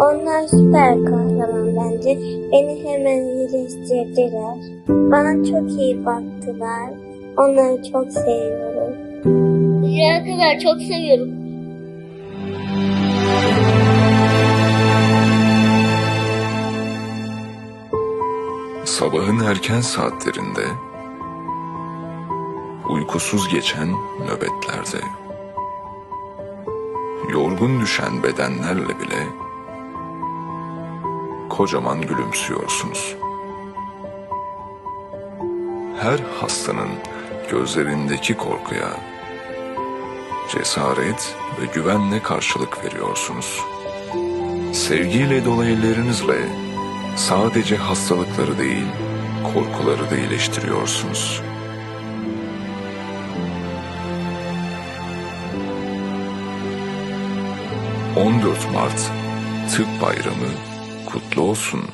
Onlar süper kahraman bence. Beni hemen iyileştirdiler. Bana çok iyi baktılar. Onları çok seviyorum. Dünya kadar çok seviyorum. Sabahın erken saatlerinde, uykusuz geçen nöbetlerde, yorgun düşen bedenlerle bile kocaman gülümsüyorsunuz. Her hastanın gözlerindeki korkuya cesaret ve güvenle karşılık veriyorsunuz. Sevgiyle dolu sadece hastalıkları değil, korkuları da iyileştiriyorsunuz. ...14 Mart Tıp Bayramı kutlu olsun.